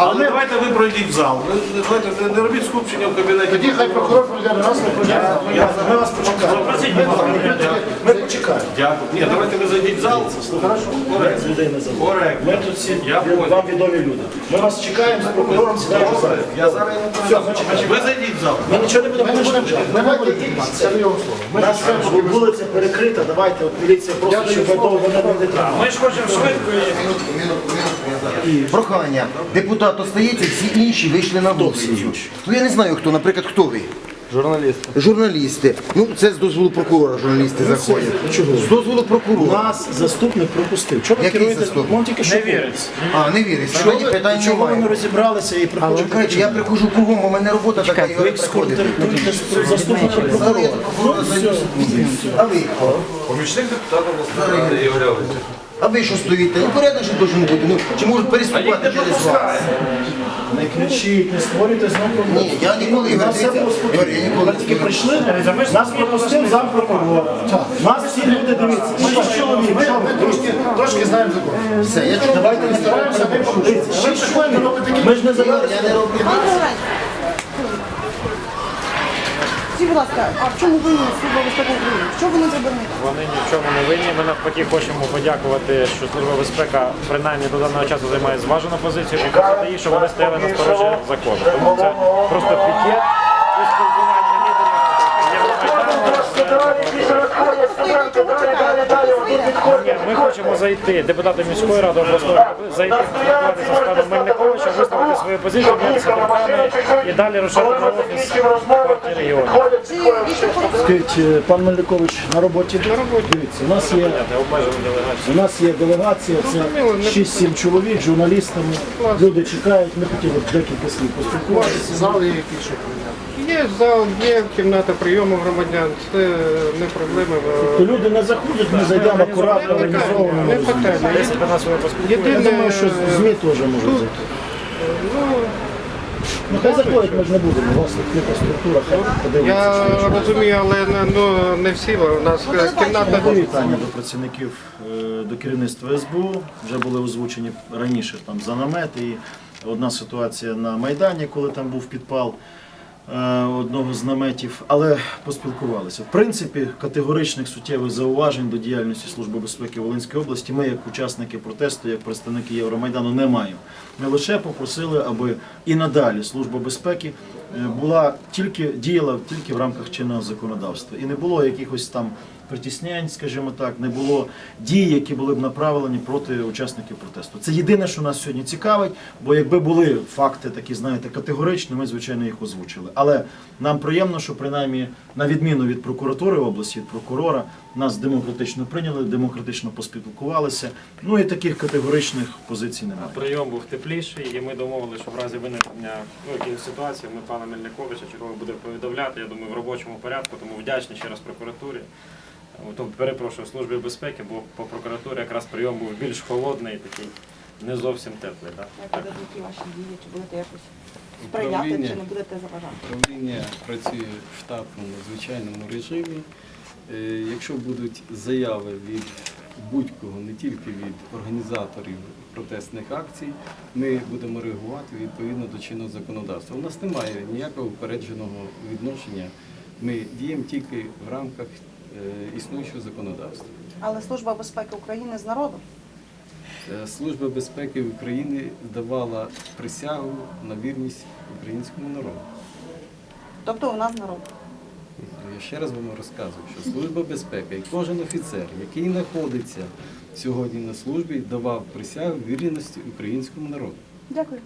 Але Але давайте ви пройдіть в зал. Ви давайте не, не робіть скупчення в кабінеті. тоді хай прокурор пройде раз, ми пройдемо. Я- Ми вас почекаємо. Почекаємо. Дякую. Ні, давайте ви зайдіть в зал. Коректно. З людей не забудемо. Коректно. Ми тут всі Я понял. вам відомі люди. Ми вас чекаємо з прокурором, сідаємо в зал. Добре, я зараз йому передам. Ви зайдіть в зал. Ми нічого не будемо. Ми не будемо. Це не його слово. Ми нас вулиця перекрита, давайте, от міліція просто, щоб ви довго не буде. Ми ж хочемо швидко і Прохання. Депутат остається, всі інші вийшли на вулицю. Ну я не знаю хто, наприклад, хто ви? Журналісти. Журналісти. Ну це з дозволу прокурора журналісти заходять. Чого? З дозволу прокурора. Нас заступник пропустив. Чого ви Який керуєте? заступник? Він тільки що не був. віриться. А, не вірить. Чого Тоді ви, питань чого ви не немає. розібралися і Але я приходжу кругом, у мене робота така, і Ви приходите. з заступником я прокурора. прокурора зайду. А ви? Помічник депутата обласної ради Ігор Явлик. А ви що стоїте? Ну порядок же должен бути. Ну чи можуть переступати через вас? Не кричіть, не створюйте знову. Ні, я ніколи, Ігор, Нас дивіться. Ігор, я ніколи Ми тільки створюю. прийшли, нас пропустив зам прокурора. Нас всі люди дивіться. Шість чоловік. Трошки, трошки знаємо закон. Все, я чую. Давайте не стараємося, ви дивіться. Ми ж не забрали. Я не роблю. Скажіть, будь ласка, а в чому винні Служба безпеки України? Що вони зробили? Вони ні в чому не винні. Ми навпаки хочемо подякувати, що Служба безпека принаймні до даного часу займає зважену позицію і показати їй, що вони стояли на сторожі закону. Тому це просто пікет і спілкування лідерів Ми хочемо зайти, депутати міської ради обласної зайти свою позицію, обмінятися думками і далі рушати на офіс партії регіону. Скажіть, пан Мельникович на роботі? На роботі. Дивіться, у нас є. У нас є делегація, це 6-7 чоловік, журналістами. Люди чекають, ми хотіли б декілька слів поспілкуватися. Зали які що Є зал, є кімната прийому громадян, це не проблема. То люди не заходять, ми зайдемо акуратно, організовано. Не питання. Десь до нас ви поспілкуєте. Я думаю, що ЗМІ теж можуть зайти. Ну, Ну хай заходять, ми ж не будемо. У вас відкрита структура, хай подивиться. я розумію, але не- ну, не всі. У нас кімната Питання до працівників, е, до керівництва СБУ вже були озвучені раніше там за намет і одна ситуація на Майдані, коли там був підпал е, одного з наметів, але поспілкувалися. В принципі, категоричних суттєвих зауважень до діяльності Служби безпеки Волинської області ми, як учасники протесту, як представники Євромайдану, не маємо. Ми лише попросили, аби і надалі Служба безпеки е, була тільки діяла тільки в рамках чинного законодавства і не було якихось там притіснянь, скажімо так, не було дій, які були б направлені проти учасників протесту. Це єдине, що нас сьогодні цікавить, бо якби були факти такі, знаєте, категоричні, ми звичайно їх озвучили. Але нам приємно, що принаймні на відміну від прокуратури області, від прокурора, нас демократично прийняли, демократично поспілкувалися. Ну і таких категоричних позицій немає. Прийом був тепліший, і ми домовилися, що в разі виникнення ну, якихось ситуацій ми пана Мельниковича чергово буде повідомляти. Я думаю, в робочому порядку, тому вдячний ще раз прокуратурі. Перепрошую службі безпеки, бо по прокуратурі якраз прийом був більш холодний, такий не зовсім теплий. Да. Як будуть які ваші дії? Чи будете якось сприяти, чи не будете заважати? Управління працює в штатному звичайному режимі. Е, Якщо будуть заяви від будь-кого, не тільки від організаторів протестних акцій, ми будемо реагувати відповідно до чинного законодавства. У нас немає ніякого упередженого відношення. Ми діємо тільки в рамках існуючого законодавства. Але Служба безпеки України з народом. Е, Служба безпеки України давала присягу на вірність українському народу. Тобто у нас народ. Я ще раз вам розказую, що Служба безпеки і кожен офіцер, який знаходиться сьогодні на службі, давав присягу вірності українському народу. Дякую.